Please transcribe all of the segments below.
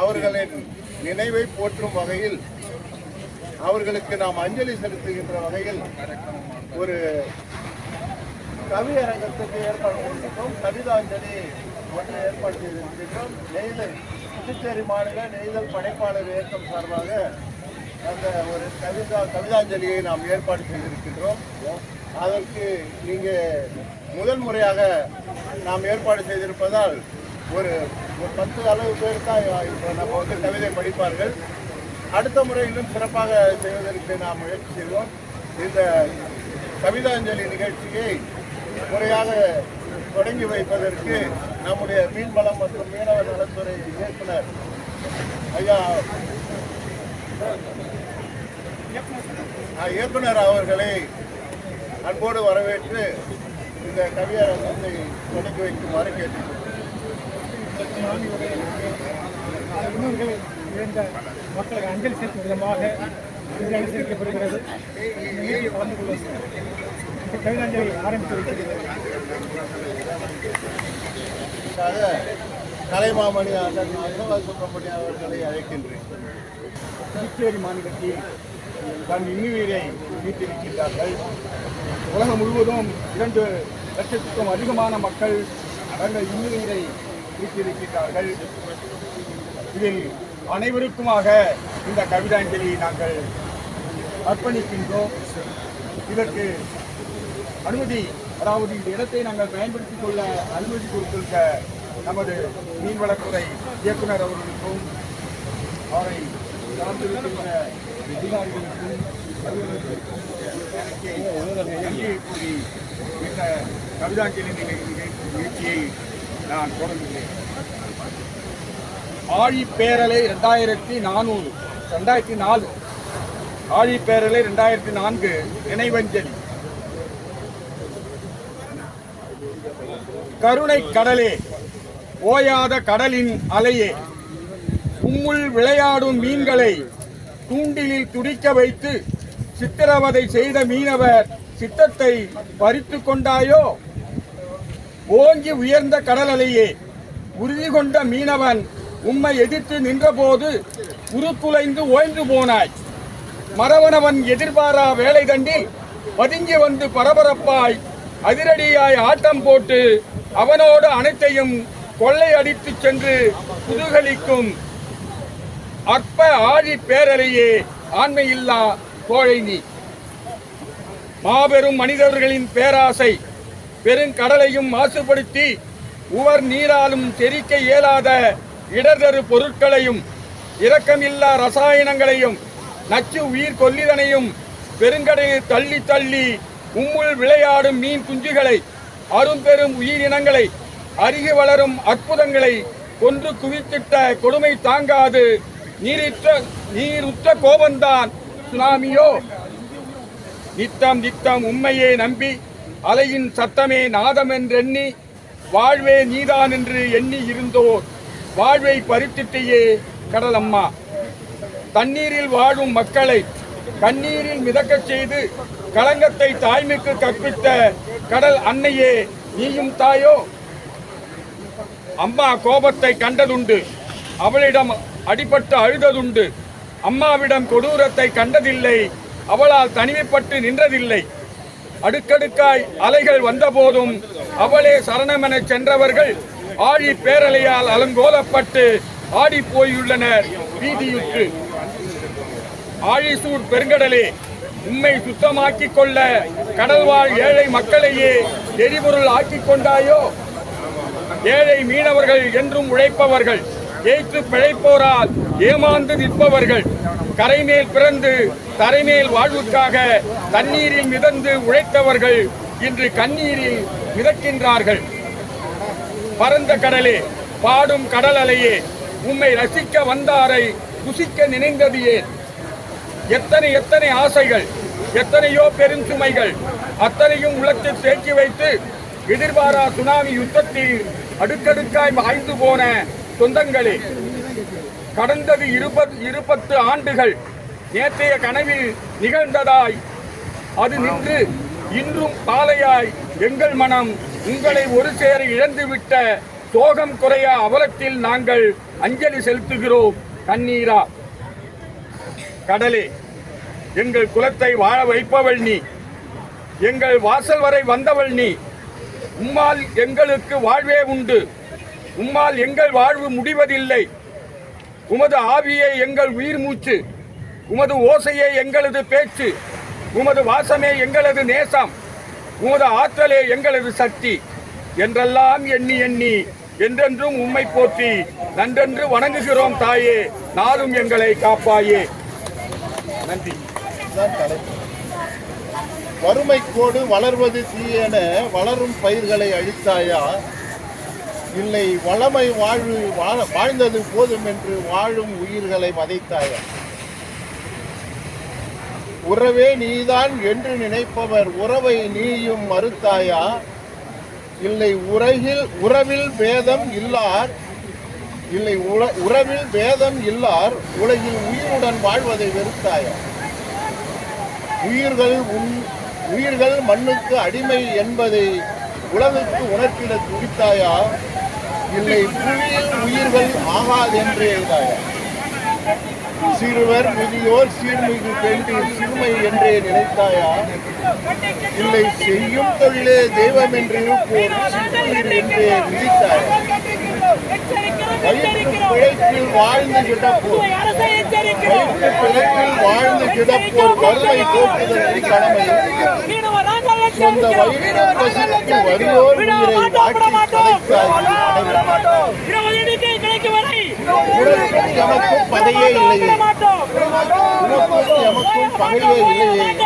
அவர்களின் நினைவை போற்றும் வகையில் அவர்களுக்கு நாம் அஞ்சலி செலுத்துகின்ற வகையில் ஒரு கவியரங்கத்துக்கு ஏற்பாடு செய்திருக்கிறோம் கவிதாஞ்சலி ஒன்று ஏற்பாடு செய்திருக்கின்றோம். நெய்தல் புதுச்சேரி மாநில நெய்தல் படைப்பாளர் இயக்கம் சார்பாக அந்த ஒரு கவிதா கவிதாஞ்சலியை நாம் ஏற்பாடு செய்திருக்கின்றோம். அதற்கு நீங்கள் முதல் முறையாக நாம் ஏற்பாடு செய்திருப்பதால் ஒரு ஒரு பத்து அளவு பேர் தான் இப்போ நம்ம வந்து கவிதை படிப்பார்கள். அடுத்த முறை இன்னும் சிறப்பாக செய்வதற்கு நாம் முயற்சி செய்வோம். இந்த கவிதாஞ்சலி நிகழ்ச்சியை முறையாக தொடங்கி வைப்பதற்கு நம்முடைய மீன்வளம் மற்றும் மீனவர் நலத்துறை இயக்குனர் ஐயா இயக்குனர் அவர்களை அன்போடு வரவேற்று இந்த கவியரங்கத்தை தொடங்கி வைக்குமாறு கேட்டுக்கொள்கிறேன். முன்னோர்கள் இழந்த மக்களுக்கு அஞ்சலி செலுத்தும் விதமாக இன்று அனுசரிக்கப்படுகிறது இந்த கலந்து கொள்ளும் கவிதாஞ்சலி ஆரம்பித்து வைக்கிறது கலைமாமணி அண்ணன் அவர்களை அழைக்கின்றேன் புதுச்சேரி மாநிலத்தில் தன் இன்னுயிரை மீட்டிருக்கின்றார்கள் உலகம் முழுவதும் இரண்டு லட்சத்துக்கும் அதிகமான மக்கள் தங்கள் இன்னுயிரை வீட்டிருக்கிறார்கள் இதில் அனைவருக்குமாக இந்த கவிதாஞ்சலியை நாங்கள் அர்ப்பணிக்கின்றோம். இதற்கு அனுமதி அதாவது இந்த இடத்தை நாங்கள் பயன்படுத்திக் கொள்ள அனுமதி கொடுத்திருக்க நமது மீன்வளத்துறை இயக்குனர் அவர்களுக்கும் அவரை சார்ந்திருக்கின்ற அதிகாரிகளுக்கும் நன்றியை கூறி இந்த கவிதாஞ்சலி நிகழ்~ நிகழ்ச்சியை நான் தொடங்குகிறேன் ஆழிப்பேரலை ரெண்டாயிரத்தி நானூறு ரெண்டாயிரத்தி நாலு. ஆழிப்பேரலை ரெண்டாயிரத்தி நான்கு நினைவஞ்சலி கருணை கடலே ஓயாத கடலின் அலையே உம்முள் விளையாடும் மீன்களை தூண்டிலில் துடிக்க வைத்து சித்திரவதை செய்த மீனவர் சித்தத்தை பறித்து கொண்டாயோ? ஓங்கி உயர்ந்த கடல் அலையே உறுதி கொண்ட மீனவன் உம்மை எதிர்த்து நின்றபோது உருக்குலைந்து ஓய்ந்து போனாய். மரவனவன் எதிர்பாரா வேலை தண்டில் பதுங்கி வந்து பரபரப்பாய் அதிரடியாய் ஆட்டம் போட்டு அவனோடு அனைத்தையும் கொள்ளையடித்துச் சென்று புதுகலிக்கும் அற்ப ஆழி பேரலையே ஆண்மையில்லா கோழை நீ. மாபெரும் மனிதர்களின் பேராசை பெருங்கடலையும் மாசுபடுத்தி உவர் நீராலும் செரிக்க இயலாத இடர்தரு பொருட்களையும் இரக்கமில்லா ரசாயனங்களையும் நச்சு உயிர் கொல்லிதனையும் பெருங்கடலில் தள்ளி தள்ளி உம்முள் விளையாடும் மீன் குஞ்சுகளை அரும்பெரும் உயிரினங்களை அருகி வளரும் அற்புதங்களை கொன்று குவித்திட்ட கொடுமை தாங்காது. நீரிற்ற நீருற்ற கோபந்தான் சுனாமியோ. நித்தம் நித்தம் உண்மையை நம்பி அலையின் சத்தமே நாதமென்றெண்ணி வாழ்வே நீதான் என்று எண்ணி இருந்தோர். வாழ்வை பறித்திட்டேயே கடலம்மா. தண்ணீரில் வாழும் மக்களை கண்ணீரில் மிதக்கச் செய்து களங்கத்தை தாய்மைக்கு கற்பித்த கடல் அன்னையே நீயும் தாயோ? அம்மா கோபத்தை கண்டதுண்டு. அவளிடம் அடிபட்டு அழுததுண்டு. அம்மாவிடம் கொடூரத்தை கண்டதில்லை. அவளால் தனிமைப்பட்டு நின்றதில்லை. அடுக்கடுக்காய் அலைகள் வந்தபோதும் அவளே சரணமெனச் சென்றவர்கள் ஆழி பேரலையால் அலங்கோலப்பட்டு ஆடி போயுள்ளனர். வீதியுற்று ஆழிசூர் பெருங்கடலே உம்மை சுத்தமாக்கிக் கொள்ள கடல்வாழ் ஏழை மக்களையே எரிபொருள் ஆக்கிக் கொண்டாயோ? ஏழை மீனவர்கள் என்றும் உழைப்பவர்கள் ஏற்று பிழைப்போரால் ஏமாந்து நிற்பவர்கள் கரைமேல் பிறந்து தரைமேல் வாழ்வுக்காக தண்ணீரில் மிதந்து உழைத்தவர்கள் இன்று கண்ணீரில் மிதக்கின்றார்கள். பரந்த கடலே பாடும் கடல் அலையே உம்மை ரசிக்க வந்தாரை குசிக்க நினைந்தது ஏன்? எத்தனை எத்தனை ஆசைகள் எத்தனையோ பெருஞ்சுமைகள் அத்தனையும் உள்ளத்தில் தேக்கி வைத்து எதிர்பாரா சுனாமி யுத்தத்தில் அடுக்கடுக்காய் மாய்ந்து போன சொந்தங்களே கடந்தது இருபது இருபத்து ஆண்டுகள். நேற்றைய கனவில் நிகழ்ந்ததாய். அது நின்று இன்றும் பாலையாய் எங்கள் மனம் உங்களை ஒரு சேர இழந்துவிட்ட சோகம் குறைய அவலத்தில் நாங்கள் அஞ்சலி செலுத்துகிறோம். கண்ணீரா. கடலே எங்கள் குலத்தை வாழ வைப்பவள் நீ. எங்கள் வாசல் வரை வந்தவள் நீ. உம்மால் எங்களுக்கு வாழ்வே உண்டு. உம்மால் எங்கள் வாழ்வு முடிவதில்லை. உமது ஆவியை எங்கள் உயிர் மூச்சு உமது ஓசையே எங்களது பேச்சு உமது வாசமே எங்களது நேசம் உமது ஆற்றலே எங்களது சக்தி என்றெல்லாம் எண்ணி எண்ணி என்றென்றும் உம்மை போற்றி நன்றென்று வணங்குகிறோம் தாயே நாளும் எங்களை காப்பாயே. நன்றி. வறுமை கோடு வளர்வது தீயென வளரும் பயிர்களை அழித்தாயா? இல்லை வளமை வாழ்வு வாழ- வாழ்ந்தது போதும் என்று வாழும் உயிர்களை வதைத்தாயா உறவே நீதான் என்று நினைப்பவர் உறவை நீயும் மறுத்தாயா? இல்லை உலகில் உறவில் பேதம் இல்லார் இல்லை உல- உறவில் பேதம் இல்லார் உலகில் உயிருடன் வாழ்வதை வெறுத்தாயா? உயிர்கள் உன் உயிர்கள் மண்ணுக்கு அடிமை என்பதை உலகுக்கு உணர்த்திட துடித்தாயா? இல்லை புவியில் உயிர்கள் ஆகாதென்று எழுதாய. சிறுவர் முதியோர் சீர்மிகு பெண்டில் சிறுமை என்றே நினைத்தாயா? இல்லை செய்யும் தொழிலே தெய்வம் என்று இருப்போர் சிற்றுயிர் என்றே விதித்தாயா பிழைப்பில் வாழ்ந்து பிழைப்பில் வாழ்ந்து கிடப்போர் வறுமை போக்குதல் கடமை சொந்த உயிரை எமக்கும் பகையே இல்லையே. எமக்கும் பகையே இல்லையே.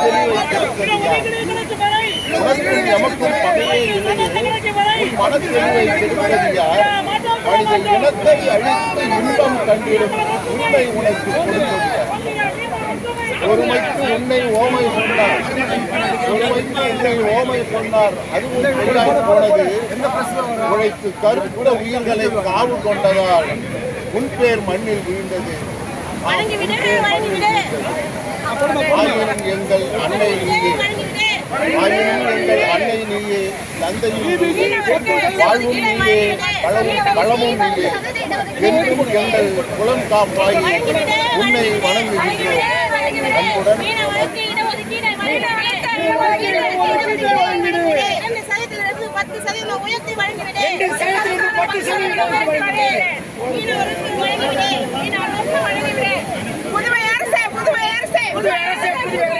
உன் மனத்தெளிவை எமக்கும் மனித இனத்தை அழித்து இன்பம் கண்டிடும் உண்மை உனக்கு கொடுத்தது ஒருமைக்கு உன்னை ஓமை சொன்னார் ஒருமைக்கு உன்னை ஓமை சொன்னார் அதுவும் பொய்யாய் போனது உழைத்து கருப்புட உயிர்களை காவு கொண்டதால் உன் பேர் மண்ணில் வீழ்ந்தது எங்கள் அன்னை நீயே. ஆயிரம் எங்கள் அன்னை நீயே. தந்தையும் நீயே. வாழ்வும் நீயே. பழமும் பழமும் நீயே. என்றும் எங்கள் குலம் காப்பாய் உன்னை வணங்குகின்றோம். அன்புடன் புதுவை அரசே புதுவை அரசே. புதுவை அரசே புதுவை அரசே.